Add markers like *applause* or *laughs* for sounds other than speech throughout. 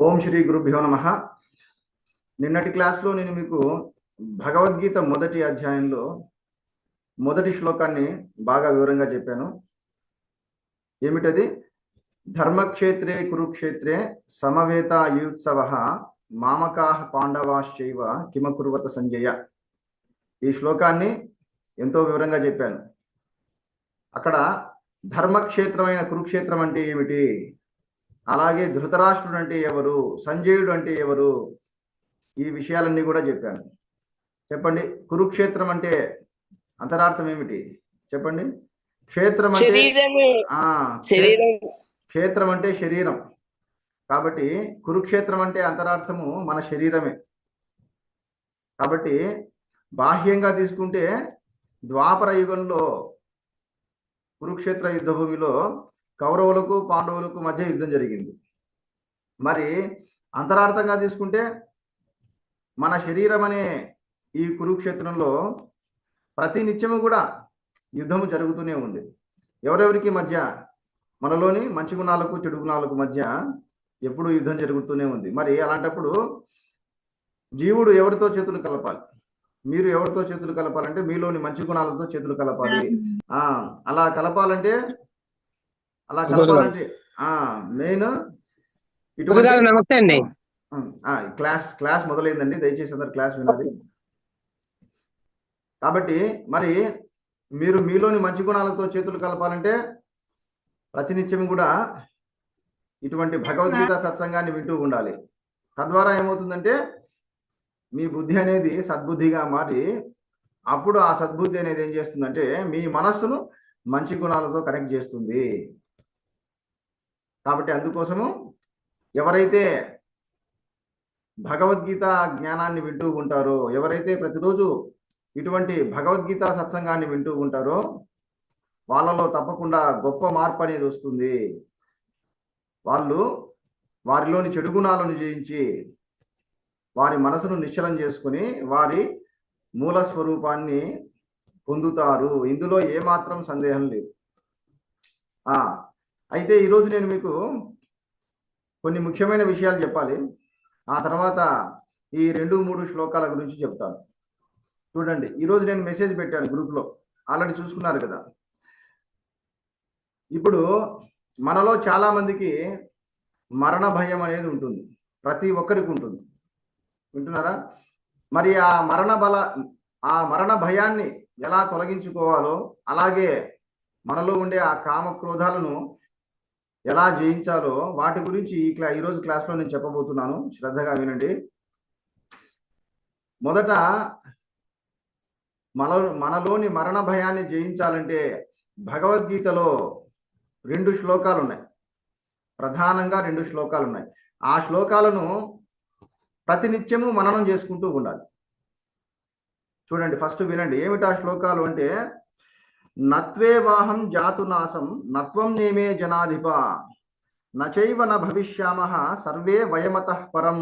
ఓం శ్రీ గురుభ్యో నమ. నిన్నటి క్లాస్లో నేను మీకు భగవద్గీత మొదటి అధ్యాయంలో మొదటి శ్లోకాన్ని బాగా వివరంగా చెప్పాను. ఏమిటది? ధర్మక్షేత్రే కురుక్షేత్రే సమవేత యుత్సవ మామకా పాండవాశ్చైవ కిమకురువత సంజయ. ఈ శ్లోకాన్ని ఎంతో వివరంగా చెప్పాను. అక్కడ ధర్మక్షేత్రమైన కురుక్షేత్రం అంటే ఏమిటి? అలాగే ధృతరాష్ట్రుడు అంటే ఎవరు? సంజయుడు అంటే ఎవరు? ఈ విషయాలన్నీ కూడా చెప్పాను. చెప్పండి. కురుక్షేత్రం అంటే అంతరార్థం ఏమిటి? చెప్పండి. క్షేత్రం అంటే క్షేత్రం అంటే శరీరం. కాబట్టి కురుక్షేత్రం అంటే అంతరార్థము మన శరీరమే. కాబట్టి బాహ్యంగా తీసుకుంటే ద్వాపర యుగంలో కురుక్షేత్ర యుద్ధ భూమిలో కౌరవులకు పాండవులకు మధ్య యుద్ధం జరిగింది. మరి అంతరార్థంగా తీసుకుంటే మన శరీరం అనే ఈ కురుక్షేత్రంలో ప్రతి నిత్యము కూడా యుద్ధము జరుగుతూనే ఉంది. ఎవరెవరికి మధ్య మనలోని మంచి గుణాలకు చెడు గుణాలకు మధ్య ఎప్పుడు యుద్ధం జరుగుతూనే ఉంది. మరి అలాంటప్పుడు జీవుడు ఎవరితో చేతులు కలపాలి? మీరు ఎవరితో చేతులు కలపాలంటే మీలోని మంచి గుణాలతో చేతులు కలపాలి. ఆ అలా కలపాలంటే అలా కలపాలంటే ఆ మెయిన్ నమస్తే అండి. క్లాస్ క్లాస్ మొదలైందండి. దయచేసి అందరు క్లాస్ వినాలి కాబట్టి మరి మీరు మీలోని మంచి గుణాలతో చేతులు కలపాలంటే ప్రతినిత్యం కూడా ఇటువంటి భగవద్గీత సత్సంగాన్ని వింటూ ఉండాలి. తద్వారా ఏమవుతుందంటే మీ బుద్ధి అనేది సద్బుద్ధిగా మారి అప్పుడు ఆ సద్బుద్ధి అనేది ఏం చేస్తుందంటే మీ మనస్సును మంచి గుణాలతో కనెక్ట్ చేస్తుంది. కాబట్టి అందుకోసము ఎవరైతే భగవద్గీత జ్ఞానాన్ని వింటూ ఉంటారో ఎవరైతే ప్రతిరోజు ఇటువంటి భగవద్గీత సత్సంగాన్ని వింటూ ఉంటారో వాళ్ళలో తప్పకుండా గొప్ప మార్పు అనేది వస్తుంది. వాళ్ళు వారిలోని చెడు గుణాలను జయించి వారి మనసును నిశ్చలం చేసుకుని వారి మూల స్వరూపాన్ని పొందుతారు. ఇందులో ఏమాత్రం సందేహం లేదు. అయితే ఈరోజు నేను మీకు కొన్ని ముఖ్యమైన విషయాలు చెప్పాలి. ఆ తర్వాత ఈ రెండు మూడు శ్లోకాల గురించి చెప్తాను. చూడండి ఈరోజు నేను మెసేజ్ పెట్టాను గ్రూప్లో. ఆల్రెడీ చూసుకున్నారు కదా. ఇప్పుడు మనలో చాలా మందికి మరణ భయం అనేది ఉంటుంది. ప్రతి ఒక్కరికి ఉంటుంది. వింటున్నారా? మరి ఆ మరణ బల ఆ మరణ భయాన్ని ఎలా తొలగించుకోవాలో అలాగే మనలో ఉండే ఆ కామ క్రోధాలను ఎలా జయించాలో వాటి గురించి ఈ క్లా ఈరోజు క్లాస్లో నేను చెప్పబోతున్నాను. శ్రద్ధగా వినండి. మొదట మన మనలోని మరణ భయాన్ని జయించాలంటే భగవద్గీతలో రెండు శ్లోకాలు ఉన్నాయి ప్రధానంగా రెండు శ్లోకాలు ఉన్నాయి ఆ శ్లోకాలను ప్రతినిత్యము మననం చేసుకుంటూ ఉండాలి. చూడండి ఫస్ట్ వినండి. ఏమిటి ఆ శ్లోకాలు అంటే నత్వేవాహం జాతునాశం నత్వం నేమే జనాధిప. నచైవ న భవిష్యామ సర్వే వయమత పరం.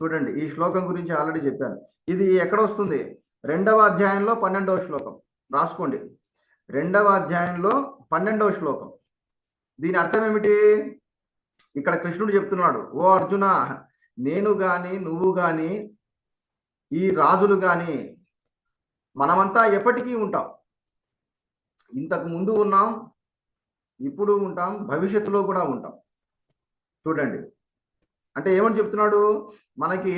చూడండి ఈ శ్లోకం గురించి ఆల్రెడీ చెప్పాను. ఇది ఎక్కడ వస్తుంది? రెండవ అధ్యాయంలో పన్నెండవ శ్లోకం. రాసుకోండి. రెండవ అధ్యాయంలో పన్నెండవ శ్లోకం. దీని అర్థం ఏమిటి? ఇక్కడ కృష్ణుడు చెప్తున్నాడు ఓ అర్జున నేను గాని నువ్వు గాని ఈ రాజులు గాని మనమంతా ఎప్పటికీ ఉంటాం. ఇంతకు ముందు ఉన్నాం ఇప్పుడు ఉంటాం భవిష్యత్తులో కూడా ఉంటాం. చూడండి. అంటే ఏమని చెప్తున్నాడు? మనకి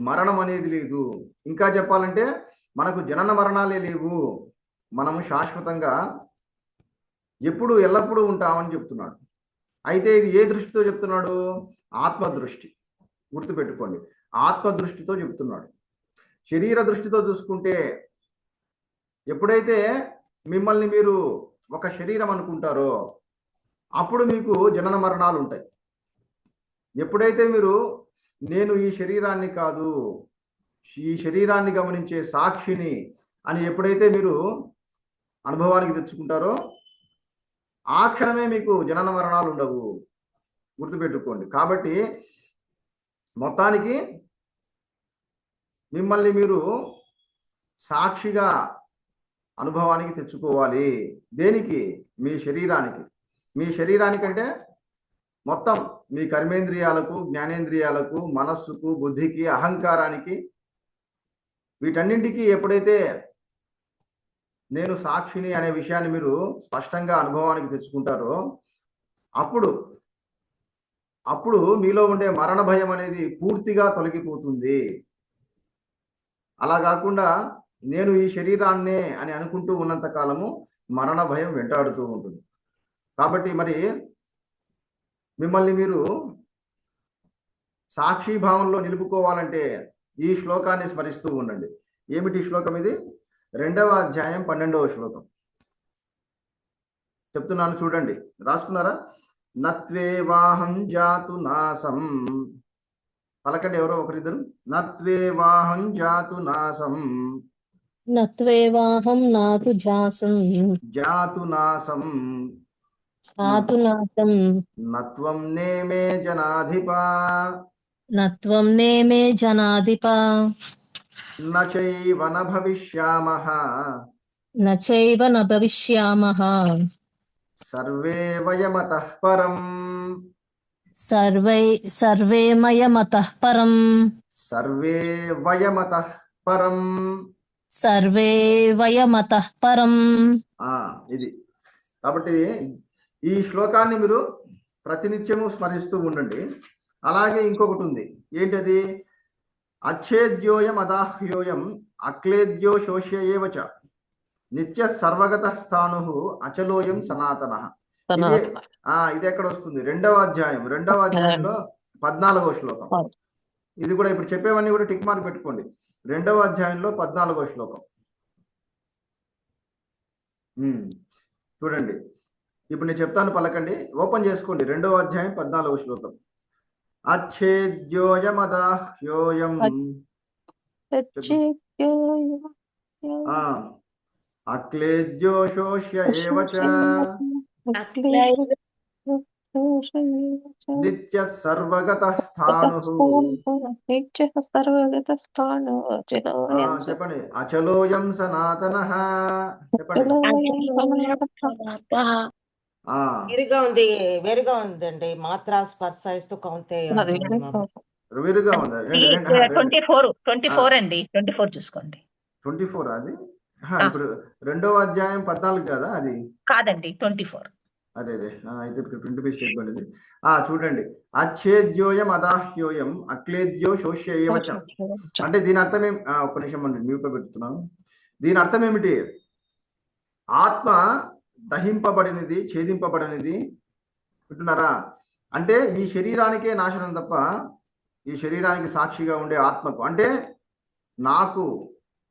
మరణం అనేది లేదు. ఇంకా చెప్పాలంటే మనకు జనన మరణాలే లేవు. మనము శాశ్వతంగా ఎప్పుడు ఎల్లప్పుడూ ఉంటామని చెప్తున్నాడు. అయితే ఇది ఏ దృష్టితో చెప్తున్నాడు? ఆత్మదృష్టి. గుర్తుపెట్టుకోండి. ఆత్మదృష్టితో చెప్తున్నాడు. శరీర దృష్టితో చూసుకుంటే ఎప్పుడైతే మిమ్మల్ని మీరు ఒక శరీరం అనుకుంటారో అప్పుడు మీకు జనన మరణాలు ఉంటాయి. ఎప్పుడైతే మీరు నేను ఈ శరీరాన్ని కాదు ఈ శరీరాన్ని గమనించే సాక్షిని అని ఎప్పుడైతే మీరు అనుభవానికి తెచ్చుకుంటారో ఆ క్షణమే మీకు జనన మరణాలు ఉండవు. గుర్తుపెట్టుకోండి. కాబట్టి మొత్తానికి మిమ్మల్ని మీరు సాక్షిగా అనుభవానికి తెచ్చుకోవాలి. దేనికి? మీ శరీరానికి. మీ శరీరానికంటే మొత్తం మీ కర్మేంద్రియాలకు జ్ఞానేంద్రియాలకు మనస్సుకు బుద్ధికి అహంకారానికి వీటన్నింటికి ఎప్పుడైతే నేను సాక్షిని అనే విషయాన్ని మీరు స్పష్టంగా అనుభవానికి తెచ్చుకుంటారో అప్పుడు అప్పుడు మీలో ఉండే మరణ భయం అనేది పూర్తిగా తొలగిపోతుంది. అలా కాకుండా నేను ఈ శరీరాన్నే అని అనుకుంటూ ఉన్నంత కాలము మరణ భయం వెంటాడుతూ ఉంటుంది. కాబట్టి మరి మిమ్మల్ని మీరు సాక్షి భావంలో నిలుపుకోవాలంటే ఈ శ్లోకాన్ని స్మరిస్తూ ఉండండి. ఏమిటి శ్లోకం ఇది? రెండవ అధ్యాయం పన్నెండవ శ్లోకం. చెప్తున్నాను చూడండి. రాసుకున్నారా? నత్వేవాహం జాతు నాసం. పలకండి ఎవరో ఒకరిద్దరు. నత్వేవాహం జాతు నాసం. నత్వేవాహం నాతు జాసం జాతు నాసం ఆతు నాసం నత్వం నేమే జనాధిప. నత్వం నేమే జనాధిప. నచైవ న భవిష్యామః నచైవ న భవిష్యామః సర్వే వయమతః పరం. సర్వై సర్వే మయమతః పరం. సర్వే వయమతః పరం. సర్వే వయమతః పరం. ఆ ఇది. కాబట్టి ఈ శ్లోకాన్ని మీరు ప్రతినిత్యము స్మరిస్తూ ఉండండి. అలాగే ఇంకొకటి ఉంది. ఏంటది? అచ్ఛేద్యోయం అదాహ్యోయం అక్లేద్యో శోష్య ఏవచ నిత్య సర్వగత స్థాను అచలోయం సనాతన. ఇది ఎక్కడ వస్తుంది? రెండవ అధ్యాయం. రెండవ అధ్యాయంలో పద్నాలుగో శ్లోకం. ఇది కూడా ఇప్పుడు చెప్పేవన్నీ కూడా టిక్ మార్క్ పెట్టుకోండి. రెండవ అధ్యాయంలో పద్నాలుగో శ్లోకం. చూడండి. ఇప్పుడు నేను చెప్తాను పలకండి. ఓపెన్ చేసుకోండి. రెండవ అధ్యాయం పద్నాలుగో శ్లోకం. అచ్ఛేద్యోయమదాహ్యోయం ఆ. అక్లేద్యో శోష్య ఏవచ నిత్య సర్వగత స్థాను నిత్య సర్వగత స్థాను ఆ, చెప్పండి అచలోయం సనాతన చెప్పండి వేరుగా ఉంది వేరుగా ఉందండి. మాత్ర స్పర్శ ఇస్తూ కౌంతే వేరుగా ఉంది. ట్వంటీ ఫోర్ ట్వంటీ ఫోర్ అండి. ట్వంటీ ఫోర్ చూసుకోండి. ట్వంటీ ఫోర్ అది? ఆ, ఇప్పుడు రెండవ అధ్యాయం పద్నాలుగు కదా అది? కాదండి ట్వంటీ ఫోర్. అదే అదే. అయితే ట్వంటీ ఫైవ్ స్టేట్మెంట్ ఇది. ఆ చూడండి. అచ్ఛేద్యోయం అదాహ్యోయం అక్లేద్యో శోష్య ఏవచ అంటే దీని అర్థం ఏం? ఆ, ఒక్క నిమిషం అండి మ్యూట్లో పెడుతున్నాను. దీని అర్థం ఏమిటి? ఆత్మ దహింపబడినది ఛేదింపబడినది. వింటున్నారా? అంటే ఈ శరీరానికే నాశనం తప్ప ఈ శరీరానికి సాక్షిగా ఉండే ఆత్మకు అంటే నాకు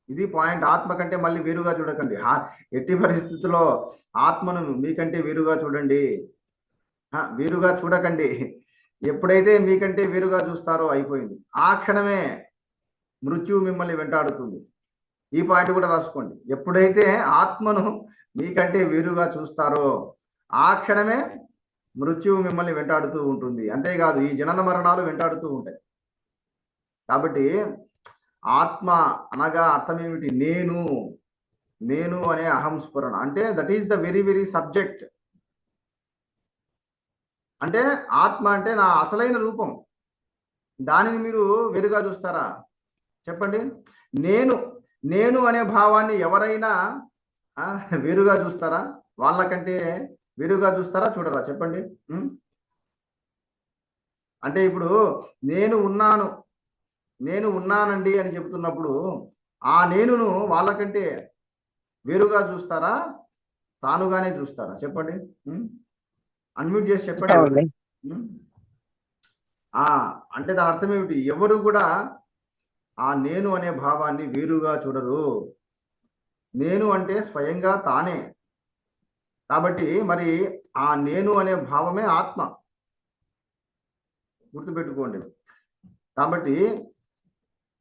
ఇది పాయింట్ ఆత్మ కంటే మళ్ళీ వేరుగా చూడకండి. ఎట్టి పరిస్థితుల్లో ఆత్మను మీకంటే వేరుగా చూడండి. వేరుగా చూడకండి. ఎప్పుడైతే మీకంటే వేరుగా చూస్తారో అయిపోయింది. ఆ క్షణమే మృత్యువు మిమ్మల్ని వెంటాడుతుంది. ఈ పాయింట్ కూడా రాసుకోండి. ఎప్పుడైతే ఆత్మను మీకంటే వేరుగా చూస్తారో ఆ క్షణమే మృత్యువు మిమ్మల్ని వెంటాడుతూ ఉంటుంది. అంతేకాదు ఈ జనన మరణాలు వెంటాడుతూ ఉంటాయి. కాబట్టి ఆత్మ అనగా అర్థం ఏమిటి నేను. నేను అనే అహం స్ఫురణ అంటే that is the very very subject అంటే ఆత్మ అంటే నా అసలైన రూపం. దానిని మీరు వేరుగా చూస్తారా? చెప్పండి. నేను నేను అనే భావాన్ని ఎవరైనా వేరుగా చూస్తారా? వాళ్ళకంటే వేరుగా చూస్తారా? చూడరా? చెప్పండి. అంటే ఇప్పుడు నేను ఉన్నాను. నేను ఉన్నానండి అని చెప్తున్నప్పుడు ఆ నేనును వాళ్ళకంటే వేరుగా చూస్తారా? తానుగానే చూస్తారా? చెప్పండి? అన్మ్యూట్ చేసి చెప్పండి. అంటే దాని అర్థం ఏమిటి? ఎవరు కూడా ఆ నేను అనే భావాన్ని వేరుగా చూడరు. నేను అంటే స్వయంగా తానే. కాబట్టి మరి ఆ నేను అనే భావమే ఆత్మ. గుర్తుపెట్టుకోండి. కాబట్టి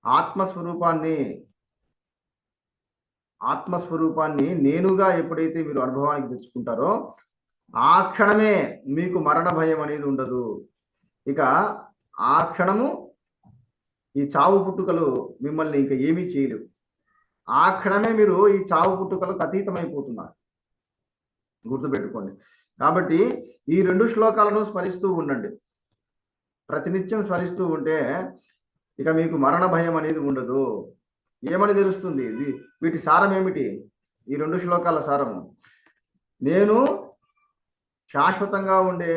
ఆత్మస్వరూపాన్ని ఆత్మస్వరూపాన్ని నేనుగా ఎప్పుడైతే మీరు అనుభవానికి తెచ్చుకుంటారో ఆ క్షణమే మీకు మరణ భయం అనేది ఉండదు. ఇక ఆ క్షణము ఈ చావు పుట్టుకలు మిమ్మల్ని ఇంకా ఏమీ చేయలేవు. ఆ క్షణమే మీరు ఈ చావు పుట్టుకలకు అతీతమైపోతున్నారు. గుర్తుపెట్టుకోండి. కాబట్టి ఈ రెండు శ్లోకాలను స్మరిస్తూ ఉండండి. ప్రతినిత్యం స్మరిస్తూ ఉంటే ఇక మీకు మరణ భయం అనేది ఉండదు. ఏమని తెలుస్తుంది? ఇది వీటి సారం ఏమిటి? ఈ రెండు శ్లోకాల సారం నేను శాశ్వతంగా ఉండే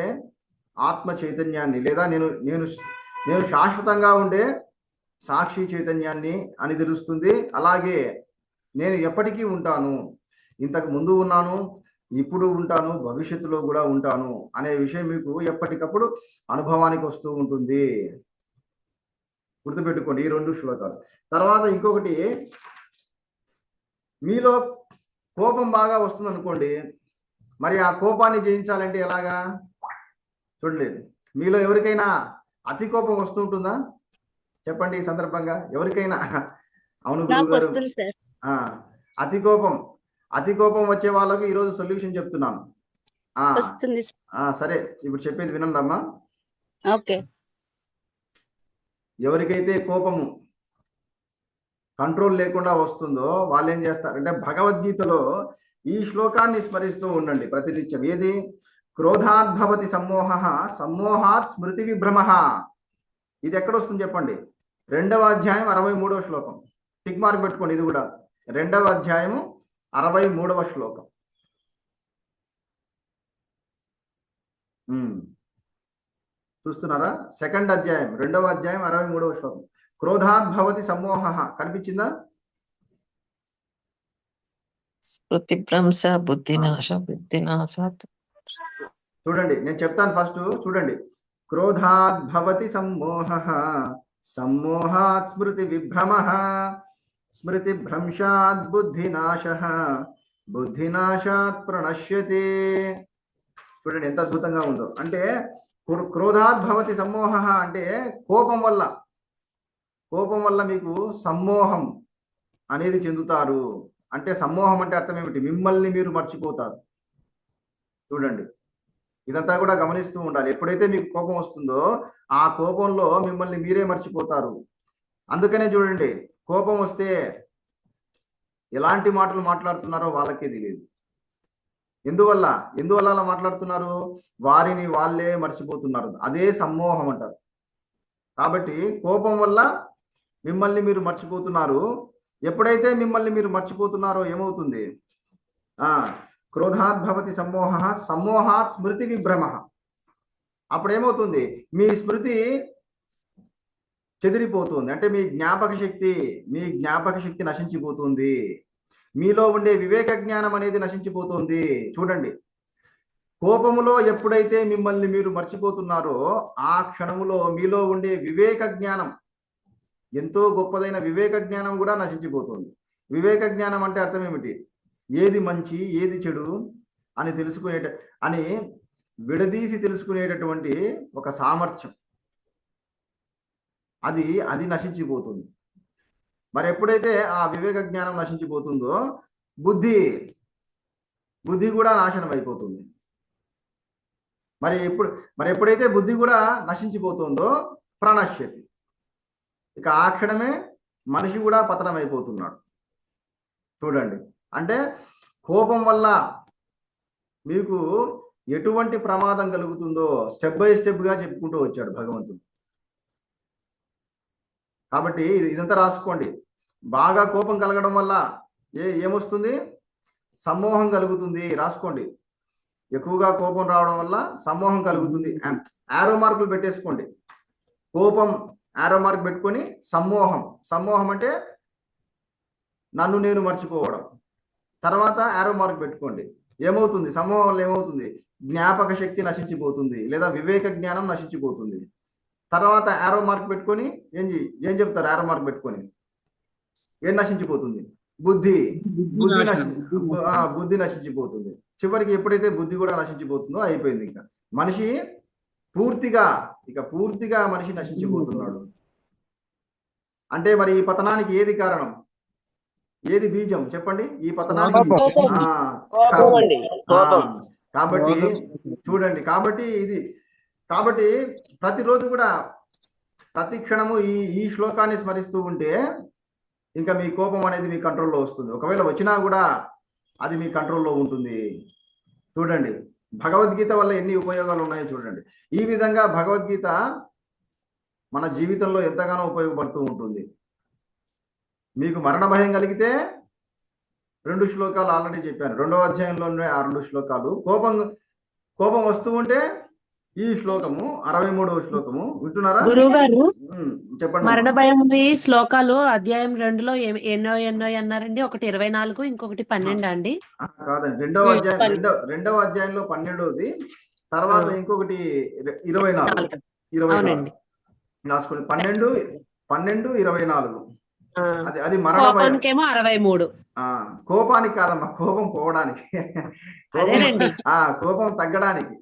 ఆత్మ చైతన్యాన్ని లేదా నేను నేను నేను శాశ్వతంగా ఉండే సాక్షి చైతన్యాన్ని అని తెలుస్తుంది. అలాగే నేను ఎప్పటికీ ఉంటాను. ఇంతకు ముందు ఉన్నాను ఇప్పుడు ఉంటాను భవిష్యత్తులో కూడా ఉంటాను అనే విషయం మీకు ఎప్పటికప్పుడు అనుభవానికి వస్తూ ఉంటుంది. గుర్తుపెట్టుకోండి ఈ రెండు శ్లోకాలు. తర్వాత ఇంకొకటి మీలో కోపం బాగా వస్తుంది అనుకోండి మరి ఆ కోపాన్ని జయించాలంటే ఎలాగా? చూడండి మీలో ఎవరికైనా అతి కోపం వస్తుంటుందా చెప్పండి ఈ సందర్భంగా. ఎవరికైనా? అవును నాకు గురువు గారు వస్తుంది సార్. ఆ, అతి కోపం. అతి కోపం వచ్చే వాళ్ళకు ఈరోజు సొల్యూషన్ చెప్తున్నాను. సరే. ఇప్పుడు చెప్పేది వినండి అమ్మా ఓకే. ఎవరికైతే కోపము కంట్రోల్ లేకుండా వస్తుందో వాళ్ళు ఏం చేస్తారంటే భగవద్గీతలో ఈ శ్లోకాన్ని స్మరిస్తూ ఉండండి ప్రతినిత్యం. ఏది? క్రోధాద్భవతి సమ్మోహ సమ్మోహాత్ స్మృతి విభ్రమ. ఇది ఎక్కడ వస్తుంది చెప్పండి? రెండవ అధ్యాయం అరవై మూడవ శ్లోకం. టిక్ మార్క్ పెట్టుకోండి ఇది కూడా. రెండవ అధ్యాయము అరవై మూడవ శ్లోకం. చూస్తున్నారా? సెకండ్ అధ్యాయం రెండవ అధ్యాయం అరవై మూడవ శ్లోకం. క్రోధాద్భవతి సమ్మోహ. కనిపించిందా? బుద్ధినాశ బుద్ధినాశాత్. చూడండి నేను చెప్తాను ఫస్ట్ చూడండి. క్రోధాద్భవతి సమ్మోహ. సమ్మోహాత్ స్మృతి విభ్రమ. స్మృతి భ్రంశాత్ బుద్ధినాశ. బుద్ధినాశాత్ ప్రణశ్యతే. చూడండి ఎంత అద్భుతంగా ఉందో. అంటే క్రో- క్రోధాద్భవతి సమ్మోహ అంటే కోపం వల్ల. కోపం వల్ల మీకు సమ్మోహం అనేది చెందుతారు. అంటే సమ్మోహం అంటే అర్థం ఏమిటి? మిమ్మల్ని మీరు మర్చిపోతారు. చూడండి. ఇదంతా కూడా గమనిస్తూ ఉండాలి. ఎప్పుడైతే మీకు కోపం వస్తుందో ఆ కోపంలో మిమ్మల్ని మీరే మర్చిపోతారు. అందుకనే చూడండి కోపం వస్తే ఎలాంటి మాటలు మాట్లాడుతున్నారో వాళ్ళకే తెలియదు. ఎందువల్ల? ఎందువల్ల అలా మాట్లాడుతున్నారు? వారిని వాళ్ళే మర్చిపోతున్నారు. అదే సమ్మోహం అంటారు. కాబట్టి కోపం వల్ల మిమ్మల్ని మీరు మర్చిపోతున్నారు. ఎప్పుడైతే మిమ్మల్ని మీరు మర్చిపోతున్నారో ఏమవుతుంది? ఆ క్రోధాద్భవతి సమ్మోహ సమ్మోహాత్ స్మృతి విభ్రమ. అప్పుడు ఏమవుతుంది మీ స్మృతి చెదిరిపోతుంది. అంటే మీ జ్ఞాపక శక్తి మీ జ్ఞాపక శక్తి నశించిపోతుంది. మీలో ఉండే వివేక జ్ఞానం అనేది నశించిపోతుంది. చూడండి. కోపములో ఎప్పుడైతే మిమ్మల్ని మీరు మర్చిపోతున్నారో ఆ క్షణములో మీలో ఉండే వివేక జ్ఞానం ఎంతో గొప్పదైన వివేక జ్ఞానం కూడా నశించిపోతుంది. వివేక జ్ఞానం అంటే అర్థం ఏమిటి? ఏది మంచి ఏది చెడు అని తెలుసుకునేట అని విడదీసి తెలుసుకునేటటువంటి ఒక సామర్థ్యం. అది అది నశించిపోతుంది. మరి ఎప్పుడైతే ఆ వివేక జ్ఞానం నశించిపోతుందో బుద్ధి బుద్ధి కూడా నాశనం అయిపోతుంది మరి ఎప్పుడు మరి ఎప్పుడైతే బుద్ధి కూడా నశించిపోతుందో ప్రణశ్యతి. ఇక ఆ క్షణమే మనిషి కూడా పతనం అయిపోతున్నాడు చూడండి. అంటే కోపం వల్ల మీకు ఎటువంటి ప్రమాదం కలుగుతుందో స్టెప్ బై స్టెప్గా చెప్పుకుంటూ వచ్చాడు భగవంతుడు. కాబట్టి ఇది- ఇదంతా రాసుకోండి. బాగా కోపం కలగడం వల్ల ఏ ఏమొస్తుంది? సమ్మోహం కలుగుతుంది. రాసుకోండి. ఎక్కువగా కోపం రావడం వల్ల సమ్మోహం కలుగుతుంది. ఆరో మార్కులు పెట్టేసుకోండి. కోపం ఆరో మార్క్ పెట్టుకొని సమ్మోహం. సమ్మోహం అంటే నన్ను నేను మర్చిపోవడం. తర్వాత యారో మార్క్ పెట్టుకోండి. ఏమవుతుంది? సమూహం వల్ల ఏమవుతుంది? జ్ఞాపక శక్తి నశించిపోతుంది లేదా వివేక జ్ఞానం నశించిపోతుంది. తర్వాత యారో మార్క్ పెట్టుకొని ఏం ఏం చెప్తారు? యారో మార్క్ పెట్టుకొని. ఏం నశించిపోతుంది? బుద్ధి. బుద్ధి నశి ఆ, బుద్ధి నశించిపోతుంది. చివరికి ఎప్పుడైతే బుద్ధి కూడా నశించిపోతుందో అయిపోయింది ఇంకా. మనిషి పూర్తిగా ఇక పూర్తిగా మనిషి నశించిపోతున్నాడు. అంటే మరి ఈ పతనానికి ఏది కారణం? ఏది బీజం? చెప్పండి. ఈ పతనానికి కాబట్టి చూడండి. కాబట్టి ఇది కాబట్టి ప్రతిరోజు కూడా ప్రతి క్షణము ఈ ఈ శ్లోకాన్ని స్మరిస్తూ ఉంటే ఇంకా మీ కోపం అనేది మీ కంట్రోల్లో వస్తుంది. ఒకవేళ వచ్చినా కూడా అది మీ కంట్రోల్లో ఉంటుంది. చూడండి భగవద్గీత వల్ల ఎన్ని ఉపయోగాలు ఉన్నాయో చూడండి. ఈ విధంగా భగవద్గీత మన జీవితంలో ఎంతగానో ఉపయోగపడుతూ ఉంటుంది. మీకు మరణ భయం కలిగితే రెండు శ్లోకాలు ఆల్రెడీ చెప్పాను. రెండవ అధ్యాయంలోనే ఆ రెండు శ్లోకాలు. కోపం కోపం వస్తూ ఉంటే ఈ శ్లోకము అరవై మూడవ శ్లోకము వింటున్నారా? గురువు గారు చెప్పండి. మరణ భయం శ్లోకాలు అధ్యాయం రెండులో ఎన్నో ఎన్నో అన్నారండి. ఒకటి ఇరవై నాలుగు ఇంకొకటి పన్నెండు అండి. కాదండి. రెండవ అధ్యాయం రెండవ రెండవ అధ్యాయంలో పన్నెండవది తర్వాత. ఇంకొకటి ఇర- ఇరవై నాలుగు. నాలుగు. ఇరవై. నాలుగు. రాసుకోండి. పన్నెండు పన్నెండు ఇరవై నాగులు ఆ, అది అది మరణ భయం. కోపానికేమో అరవై మూడు. కోపానికి కాదమ్మా కోపం పోవడానికి. ఆ కోపం తగ్గడానికి.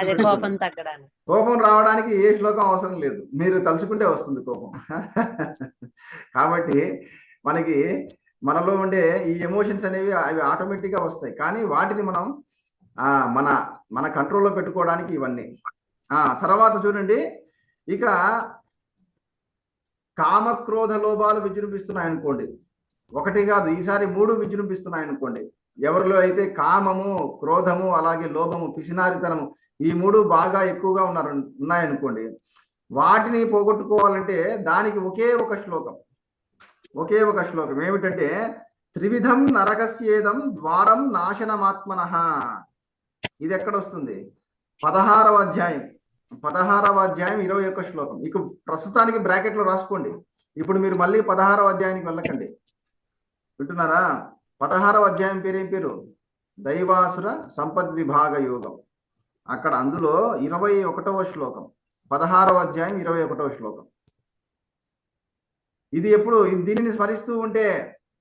అదే. కోపం తగ్గడానికి. కోపం రావడానికి ఏ శ్లోకం అవసరం లేదు. మీరు తలుచుకుంటే వస్తుంది కోపం. *laughs* కాబట్టి మనకి మనలో ఉండే ఈ ఎమోషన్స్ అనేవి అవి ఆటోమేటిక్గా వస్తాయి. కానీ వాటిని మనం ఆ మన మన కంట్రోల్లో పెట్టుకోవడానికి ఇవన్నీ. ఆ తర్వాత చూడండి. ఇక కామక్రోధ లోభాలు విజృంభిస్తున్నాయి అనుకోండి. ఒకటి కాదు ఈసారి మూడు విజృంభిస్తున్నాయి అనుకోండి. ఎవరిలో అయితే కామము క్రోధము అలాగే లోభము పిసినారితనము ఈ మూడు బాగా ఎక్కువగా ఉన్నారు ఉన్నాయనుకోండి. వాటిని పోగొట్టుకోవాలంటే దానికి ఒకే ఒక శ్లోకం. ఒకే ఒక శ్లోకం. ఏమిటంటే త్రివిధం నరకస్యేదం ద్వారం నాశనమాత్మన. ఇది ఎక్కడ వస్తుంది? పదహారవ అధ్యాయం. పదహారవ అధ్యాయం ఇరవై ఒక్క శ్లోకం. ఇక ప్రస్తుతానికి బ్రాకెట్లో రాసుకోండి. ఇప్పుడు మీరు మళ్ళీ పదహారవ అధ్యాయానికి వెళ్ళకండి. వింటున్నారా? పదహారవ అధ్యాయం పేరేం పేరు? దైవాసుర సంపద్ విభాగ యోగం. అక్కడ అందులో ఇరవై ఒకటవ శ్లోకం పదహారవ అధ్యాయం ఇరవై ఒకటవ శ్లోకం. ఇది ఎప్పుడు దీనిని స్మరిస్తూ ఉంటే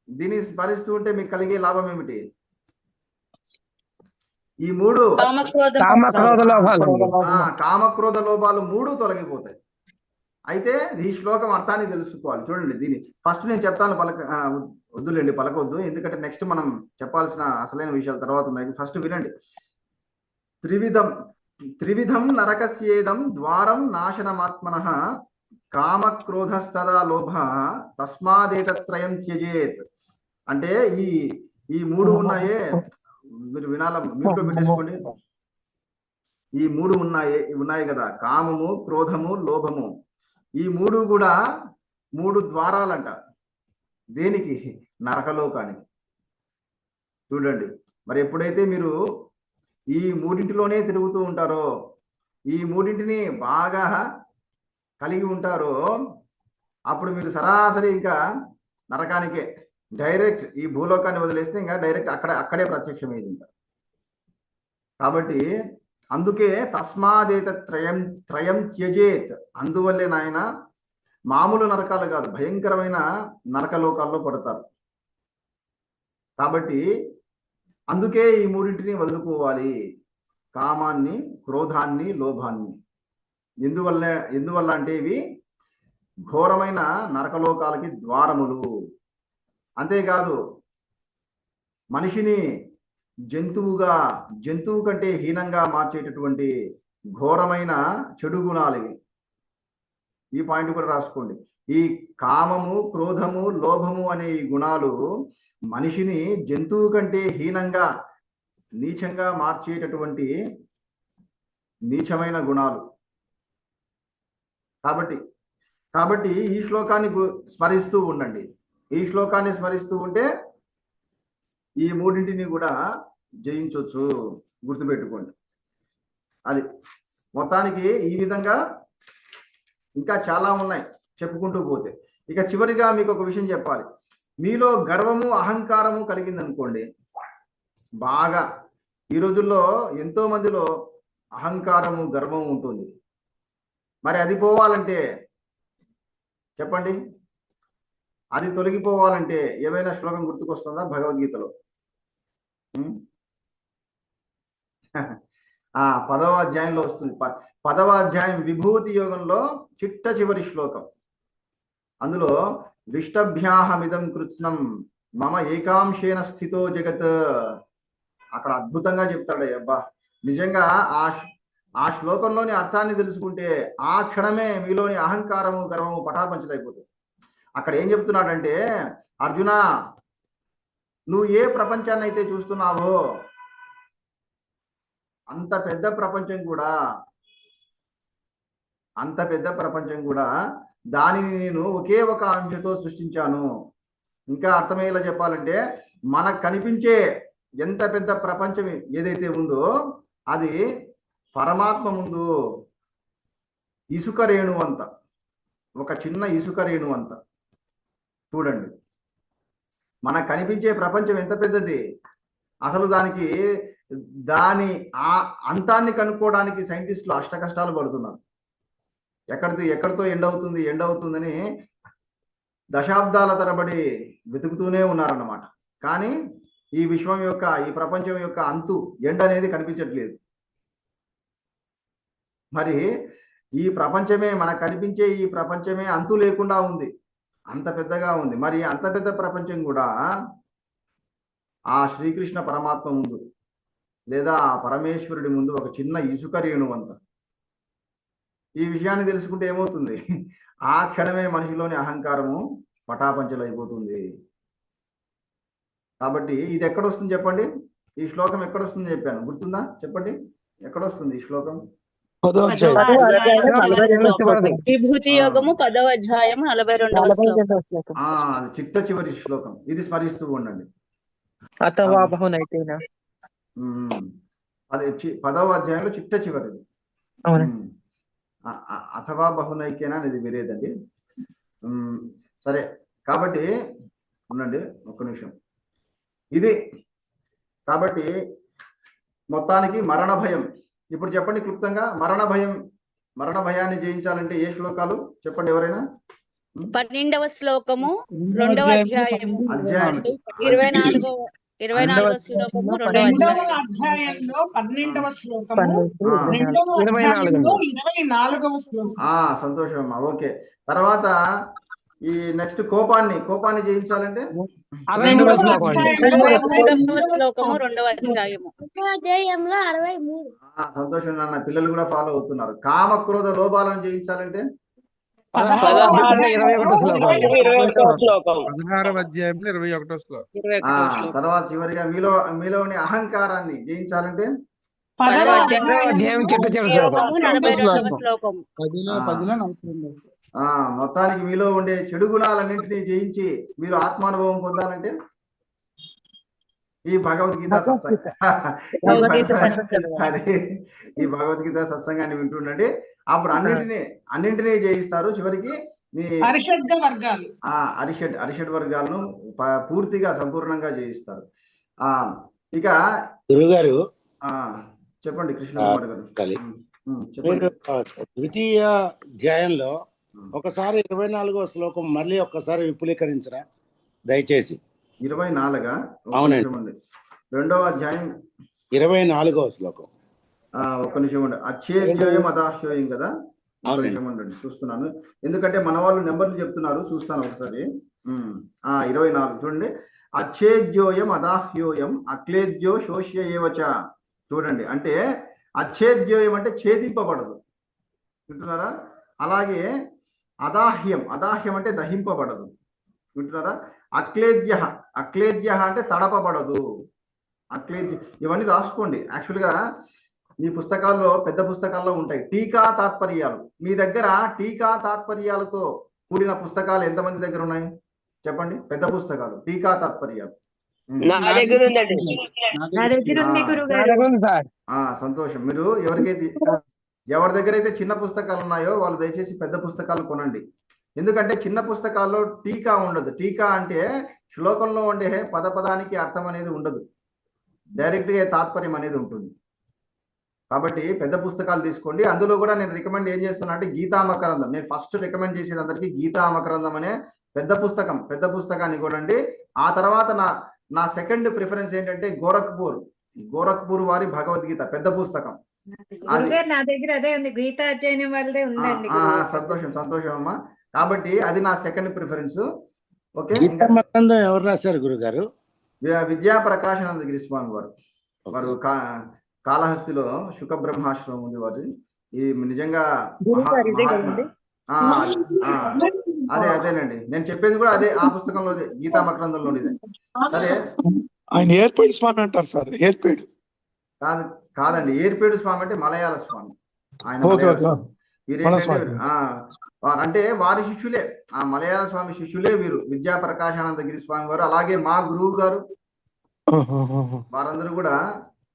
దీనిని స్మరిస్తూ ఉంటే మీకు కలిగే లాభం ఏమిటి? ఈ మూడు కామక్రోధ లోభాలు ఆ కామక్రోధ లోపాలు మూడు తొలగిపోతాయి. అయితే ఈ శ్లోకం అర్థాన్ని తెలుసుకోవాలి. చూడండి దీని ఫస్ట్ నేను చెప్తాను పలక వద్దులేండి పలకొద్దు. ఎందుకంటే నెక్స్ట్ మనం చెప్పాల్సిన అసలైన విషయాలు తర్వాత ఉన్నాయి. ఫస్ట్ వినండి. త్రివిధం త్రివిధం నరకస్యేదం ద్వారం నాశనమాత్మన కామక్రోధస్తదా లోభ తస్మాదేతత్రయం త్యజేత్. అంటే ఈ ఈ మూడు ఉన్నాయే మీరు వినాల మ్యూట్లో పెట్టేసుకోండి. ఈ మూడు ఉన్నాయి ఉన్నాయి కదా కామము క్రోధము లోభము. ఈ మూడు కూడా మూడు ద్వారాలంట. దేనికి? నరకలోకానికి. చూడండి. మరి ఎప్పుడైతే మీరు ఈ మూడింటిలోనే తిరుగుతూ ఉంటారో ఈ మూడింటిని బాగా కలిగి ఉంటారో అప్పుడు మీరు సరాసరి ఇంకా నరకానికే. డైరెక్ట్ ఈ భూలోకాన్ని వదిలేస్తే ఇంకా డైరెక్ట్ అక్కడ అక్కడే ప్రత్యక్షమైంది ఇంకా కాబట్టి అందుకే తస్మాదేత త్రయం త్రయం త్యజేత్. అందువల్లే నాయన మామూలు నరకాలు కాదు భయంకరమైన నరకలోకాల్లో పడతారు. కాబట్టి అందుకే ఈ మూడింటిని వదులుకోవాలి. కామాన్ని క్రోధాన్ని లోభాన్ని. ఎందువల్ల ఎందువల్ల అంటే ఇవి ఘోరమైన నరకలోకాలకి ద్వారములు. అంతేకాదు మనిషిని జంతువుగా జంతువు కంటే హీనంగా మార్చేటటువంటి ఘోరమైన చెడు గుణాలు ఇవి. ఈ పాయింట్ కూడా రాసుకోండి. ఈ కామము క్రోధము లోభము అనే ఈ గుణాలు మనిషిని జంతువు కంటే హీనంగా నీచంగా మార్చేటటువంటి నీచమైన గుణాలు. కాబట్టి కాబట్టి ఈ శ్లోకాన్ని గు- స్మరిస్తూ ఉండండి. ఈ శ్లోకాన్ని స్మరిస్తూ ఉంటే ఈ మూడింటిని కూడా జయించవచ్చు గుర్తుపెట్టుకోండి. అది మొత్తానికి ఈ విధంగా ఇంకా చాలా ఉన్నాయి. చెప్పుకుంటూ పోతే. ఇక చివరిగా మీకు ఒక విషయం చెప్పాలి. మీలో గర్వము అహంకారము కలిగింది అనుకోండి బాగా ఈ రోజుల్లో ఎంతో మందిలో అహంకారము గర్వము ఉంటుంది. మరి అది పోవాలంటే చెప్పండి. అది తొలగిపోవాలంటే ఏమైనా శ్లోకం గుర్తుకొస్తుందా భగవద్గీతలో? *laughs* ఆ పదవ అధ్యాయంలో వస్తుంది. పదవ అధ్యాయం విభూతి యోగంలో చిట్ట చివరి శ్లోకం. అందులో విష్టభ్యాహమిదం కృత్స్నం మమ ఏకాంశేన స్థితో జగత్. అక్కడ అద్భుతంగా చెప్తాడు అబ్బా. నిజంగా ఆ ఆ శ్లోకంలోని అర్థాన్ని తెలుసుకుంటే ఆ క్షణమే మీలోని అహంకారము గర్వము పటాపంచలైపోతుంది అక్కడ ఏం చెప్తున్నాడంటే అర్జున నువ్వు ఏ ప్రపంచాన్ని అయితే చూస్తున్నావో అంత పెద్ద ప్రపంచం కూడా అంత పెద్ద ప్రపంచం కూడా దానిని నేను ఒకే ఒక అంశతో సృష్టించాను. ఇంకా అర్థమయ్యేలా చెప్పాలంటే మనకు కనిపించే ఎంత పెద్ద ప్రపంచం ఏదైతే ఉందో అది పరమాత్మ ముందు ఇసుక రేణు అంత. ఒక చిన్న ఇసుక రేణు అంత. చూడండి. మనకు కనిపించే ప్రపంచం ఎంత పెద్దది? అసలు దానికి దాని ఆ అంతాన్ని కనుక్కోవడానికి సైంటిస్టులు అష్ట కష్టాలు పడుతున్నారు. ఎక్కడితో ఎక్కడితో ఎండ్ అవుతుంది ఎండ్ అవుతుందని దశాబ్దాల తరబడి వెతుకుతూనే ఉన్నారన్నమాట. కానీ ఈ విశ్వం యొక్క ఈ ప్రపంచం యొక్క అంతు ఎండ్ అనేది కనిపించట్లేదు. మరి ఈ ప్రపంచమే మనకు కనిపించే ఈ ప్రపంచమే అంతు లేకుండా ఉంది. అంత పెద్దగా ఉంది. మరి అంత పెద్ద ప్రపంచం కూడా ఆ శ్రీకృష్ణ పరమాత్మ ముందు లేదా ఆ పరమేశ్వరుడి ముందు ఒక చిన్న ఇసుక రేణువంత ఈ విషయాన్ని తెలుసుకుంటే ఏమవుతుంది? ఆ క్షణమే మనిషిలోని అహంకారము పటాపంచలైపోతుంది. కాబట్టి ఇది ఎక్కడొస్తుంది చెప్పండి? ఈ శ్లోకం ఎక్కడొస్తుంది చెప్పాను. గుర్తుందా? చెప్పండి. ఎక్కడొస్తుంది ఈ శ్లోకం. విభూతి యోగము పదవ అధ్యాయం నలభై రెండవ అది చిట్ట చివరి శ్లోకం. ఇది స్మరిస్తూ ఉండండి. అది పదవ అధ్యాయంలో చిట్ట చివరిది. అథవా బహునైక్యనా అనేది వేరేదండి. సరే కాబట్టి ఉండండి ఒక్క నిమిషం. ఇది కాబట్టి మొత్తానికి మరణ భయం. ఇప్పుడు చెప్పండి క్లుప్తంగా మరణ భయం మరణ భయాన్ని జయించాలంటే ఏ శ్లోకాలు? చెప్పండి ఎవరైనా? పన్నెండవ శ్లోకము రెండవ అధ్యాయము అధ్యాయం ఇరవై నాలుగవ ఇరవై శ్లోకము రెండవ అధ్యాయంలో పన్నెండవ శ్లోకము. రెండవ నాలుగు. అధ్యాయంలో ఇరవై నాలుగవ శ్లోకం ఆ సంతోషం అమ్మా ఓకే. తర్వాత ఈ నెక్స్ట్ కోపాన్ని కోపాన్ని జయించాలంటే? శ్లోకము సంతోషం నాన్న. పిల్లలు కూడా ఫాలో అవుతున్నారు. కామ క్రోధ లోపాలను జయించాలంటే? పదహారవ ఇరవై ఒకటో అధ్యాయంలో ఇరవై శ్లోకం. తర్వాత చివరిగా మీలో మీలోని అహంకారాన్ని జయించాలంటే? మొత్తానికి మీలో ఉండే చెడు గుణాలన్నింటినీ జయించి మీరు ఆత్మానుభవం పొందాలంటే? ఈ భగవద్గీత సత్సంగం. అది ఈ భగవద్గీత సత్సంగాన్ని వింటుండండి. అప్పుడు అన్నింటినీ అన్నింటినీ జయిస్తారు చివరికి మీ వర్గాలు. ఆ అరిషడ్ అరిషడ్ వర్గాలను ప- పూర్తిగా సంపూర్ణంగా జయిస్తారు. ఆ ఇక గురుగారు ఆ చెప్పండి కృష్ణ గారు. ద్వితీయ అధ్యాయంలో ఒకసారి ఇరవై నాలుగో శ్లోకం మళ్ళీ ఒక్కసారి విపులీకరించరా? దయచేసి. ఇరవై నాలుగా? అవునండి. రెండవ అధ్యాయం. ఇరవై నాలుగో శ్లోకం. ఒక్క నిమిషం ఉండి. అచ్చేద్యోయం అదాహ్యోయం కదా? ఒక్క అవునండి. నిమిషం ఉండండి చూస్తున్నాను. ఎందుకంటే మన వాళ్ళు నెంబర్లు చెప్తున్నారు. చూస్తాను ఒకసారి. ఆ ఇరవై నాలుగు చూడండి. అచ్చేద్యోయం అదాహ్యోయం అక్లేద్యో శోష్య ఏవచ చూడండి. అంటే అచ్చేద్యోయం అంటే ఛేదింపబడదు. వింటున్నారా? అలాగే అదాహ్యం అదాహ్యం అంటే దహింపబడదు. వింటున్నారా? అక్లేద్య అక్లేద్య అంటే తడపబడదు. అక్లేద్య ఇవన్నీ రాసుకోండి. యాక్చువల్గా మీ పుస్తకాల్లో పెద్ద పుస్తకాల్లో ఉంటాయి. టీకా తాత్పర్యాలు. మీ దగ్గర టీకా తాత్పర్యాలతో కూడిన పుస్తకాలు ఎంతమంది దగ్గర ఉన్నాయి? చెప్పండి. పెద్ద పుస్తకాలు. టీకా తాత్పర్యాలు. సంతోషం. మీరు ఎవరికైతే ఎవరి దగ్గర అయితే చిన్న పుస్తకాలు ఉన్నాయో వాళ్ళు దయచేసి పెద్ద పుస్తకాలు కొనండి. ఎందుకంటే చిన్న పుస్తకాల్లో టీకా ఉండదు. టీకా అంటే శ్లోకంలో ఉండే పద పదానికి అర్థం అనేది ఉండదు. డైరెక్ట్గా తాత్పర్యం అనేది ఉంటుంది. కాబట్టి పెద్ద పుస్తకాలు తీసుకోండి. అందులో కూడా నేను రికమెండ్ ఏం చేస్తున్నా అంటే గీతామకరందం నేను ఫస్ట్ రికమెండ్ చేసేది అందరికీ గీతామకరందం అనే పెద్ద పుస్తకం. పెద్ద పుస్తకాన్ని కొనండి ఆ తర్వాత నా నా సెకండ్ ప్రిఫరెన్స్ ఏంటంటే గోరఖ్పూర్. గోరఖ్పూర్ వారి భగవద్గీత పెద్ద పుస్తకం. నా దగ్గర అదే ఉంది. గీతా అధ్యయనం వాళ్ళదే ఆ, ఉందండి. సంతోషం సంతోషం అమ్మా. కాబట్టి అది నా సెకండ్ ప్రిఫరెన్స్ ఓకే గీతా ఎవరు రాశారు గురుగారు? విద్యా ప్రకాశానంద గిరి స్వామి వారు వారు కాళహస్తిలో శుక బ్రహ్మాశ్రమం ఉంది వారి ఈ నిజంగా అదే అదేనండి. నేను చెప్పేది కూడా అదే ఆ పుస్తకంలో గీతా మకరందంలో సరే. ఆయన ఏర్పేడు స్వామి అంటారు సార్ ఏర్పేడు. కాదు కాదండి. ఏర్పేడు స్వామి అంటే మలయాళ స్వామి. ఆయన అంటే వారి శిష్యులే. ఆ మలయాళ స్వామి శిష్యులే వీరు. విద్యా ప్రకాశానందగిరి స్వామి వారు అలాగే మా గురువు గారు. వారందరూ కూడా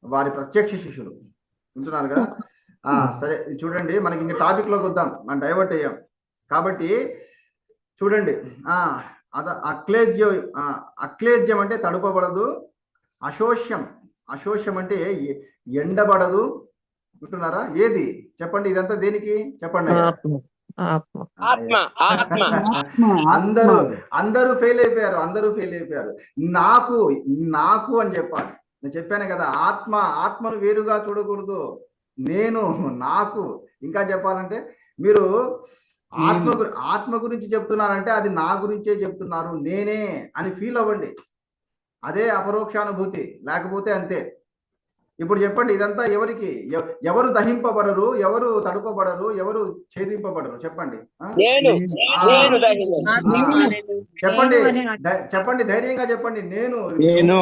వారి ప్రత్యక్ష శిష్యులు. వింటున్నారు కదా? ఆ సరే ఇది చూడండి. మనకి ఇంకా టాపిక్లోకి వద్దాం. మనం డైవర్ట్ అయ్యాం. కాబట్టి చూడండి. ఆ అద అక్లేద్యం ఆ, అక్లేద్యం అంటే తడుపబడదు అశోష్యం. అశోష్యం అంటే ఎండబడదు. వింటున్నారా? ఏది? చెప్పండి ఇదంతా దేనికి? చెప్పండి అయ్యా. ఆత్మ. ఆత్మ. అందరూ అందరూ ఫెయిల్ అయిపోయారు అందరూ ఫెయిల్ అయిపోయారు. నాకు నాకు అని చెప్పాలి. నేను చెప్పాను కదా ఆత్మ ఆత్మను వేరుగా చూడకూడదు. నేను నాకు ఇంకా చెప్పాలంటే మీరు ఆత్మ ఆత్మ గురించి చెప్తున్నారంటే అది నా గురించే చెప్తున్నారు నేనే అని ఫీల్ అవ్వండి. అదే అపరోక్షానుభూతి లేకపోతే అంతే. ఇప్పుడు చెప్పండి ఇదంతా ఎవరికి? ఎవ- ఎవరు దహింపబడరు ఎవరు తడుపబడరు ఎవరు ఛేదింపబడరు? చెప్పండి. చెప్పండి చెప్పండి ధైర్యంగా చెప్పండి. నేను నేను.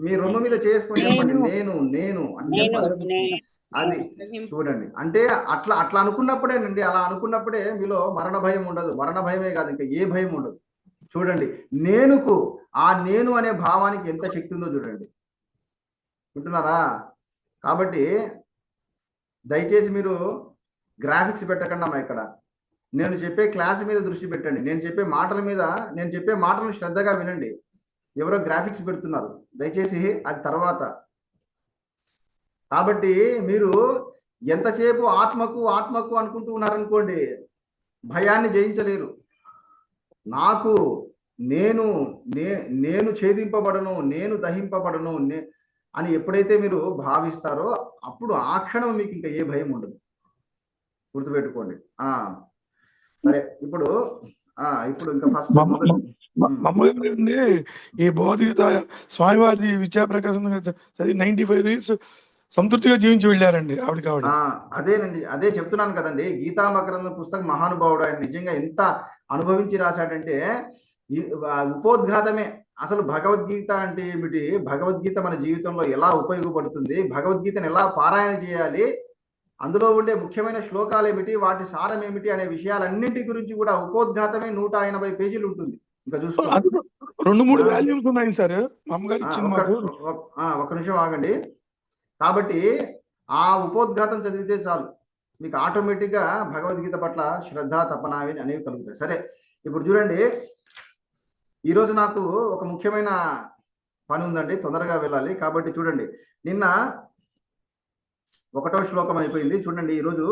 మీ రొమ్ము మీద చేసుకొని చెప్పండి. నేను అని నేను అది చూడండి. అంటే అట్లా అట్లా అనుకున్నప్పుడేనండి అలా అనుకున్నప్పుడే మీలో మరణ భయం ఉండదు. మరణ భయమే కాదు ఇంకా ఏ భయం ఉండదు. చూడండి నేనుకు ఆ నేను అనే భావానికి ఎంత శక్తి ఉందో చూడండి. వింటున్నారా? కాబట్టి దయచేసి మీరు గ్రాఫిక్స్ పెట్టకండి అమ్మా ఇక్కడ. నేను చెప్పే క్లాస్ మీద దృష్టి పెట్టండి. నేను చెప్పే మాటల మీద నేను చెప్పే మాటలను శ్రద్ధగా వినండి. ఎవరో గ్రాఫిక్స్ పెడుతున్నారు. దయచేసి అది తర్వాత. కాబట్టి మీరు ఎంతసేపు ఆత్మకు ఆత్మకు అనుకుంటూ ఉన్నారనుకోండి భయాన్ని జయించలేరు. నాకు నేను నే నేను ఛేదింపబడను నేను దహింపబడను నే అని ఎప్పుడైతే మీరు భావిస్తారో అప్పుడు ఆ క్షణం మీకు ఇంకా ఏ భయం ఉండదు. గుర్తుపెట్టుకోండి. ఆ. సరే ఇప్పుడు ఆ ఇప్పుడు ఇంకా ఫస్ట్ మా- మొదటి మా మా అమ్మగారు అండి ఈ భౌతికత స్వామివారి విద్యాప్రకాశం చదివి నైన్టీ ఫైవ్ ఇయర్స్ సంతృప్తిగా జీవించి వెళ్ళారండి ఆవిడకి ఆవిడ ఆ అదేనండి. అదే చెప్తున్నాను కదండి. గీతా మకరంద పుస్తకం మహానుభావుడు ఆయన నిజంగా ఎంత అనుభవించి రాశాడంటే ఉపోద్ఘాతమే. అసలు భగవద్గీత అంటే ఏమిటి? భగవద్గీత మన జీవితంలో ఎలా ఉపయోగపడుతుంది? భగవద్గీతను ఎలా పారాయణ చేయాలి? అందులో ఉండే ముఖ్యమైన శ్లోకాలు ఏమిటి? వాటి సారం ఏమిటి? అనే విషయాలన్నింటి గురించి కూడా ఉపోద్ఘాతమే నూట ఎనభై పేజీలు ఉంటుంది. ఇంకా చూసుకోండి. రెండు మూడు. వాల్యూమ్స్ ఉన్నాయి సార్. ఒక నిమిషం ఆగండి. కాబట్టి ఆ ఉపోద్ఘాతం చదివితే చాలు. మీకు ఆటోమేటిక్గా భగవద్గీత పట్ల శ్రద్ధ తపన అనేవి కలుగుతాయి. సరే ఇప్పుడు చూడండి. ఈరోజు నాకు ఒక ముఖ్యమైన పని ఉందండి. తొందరగా వెళ్ళాలి. కాబట్టి చూడండి నిన్న ఒకటో శ్లోకం అయిపోయింది. చూడండి ఈరోజు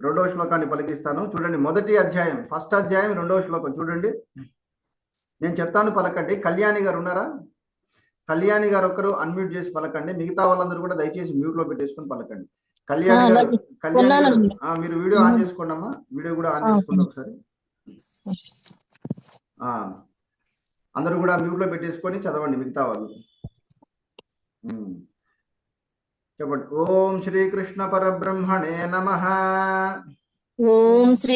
రెండవ శ్లోకాన్ని పలికిస్తాను. చూడండి మొదటి అధ్యాయం ఫస్ట్ అధ్యాయం రెండవ శ్లోకం చూడండి. నేను చెప్తాను పలకండి. కళ్యాణి గారు ఉన్నారా? కళ్యాణి గారు ఒక్కరు అన్మ్యూట్ చేసి పలకండి. మిగతా వాళ్ళందరూ కూడా దయచేసి మ్యూట్లో పెట్టేసుకొని పలకండి. కళ్యాణి గారు. కళ్యాణి మీరు వీడియో ఆన్ చేసుకోండి అమ్మా వీడియో కూడా ఆన్ చేసుకోండి ఒకసారి. ఆ, అందరూ కూడా మ్యూట్లో పెట్టేసుకొని చదవండి మిగతా వాళ్ళు. చెప్పండి. ఓం శ్రీకృష్ణ పరబ్రహ్మణే నమ. ఓం శ్రీ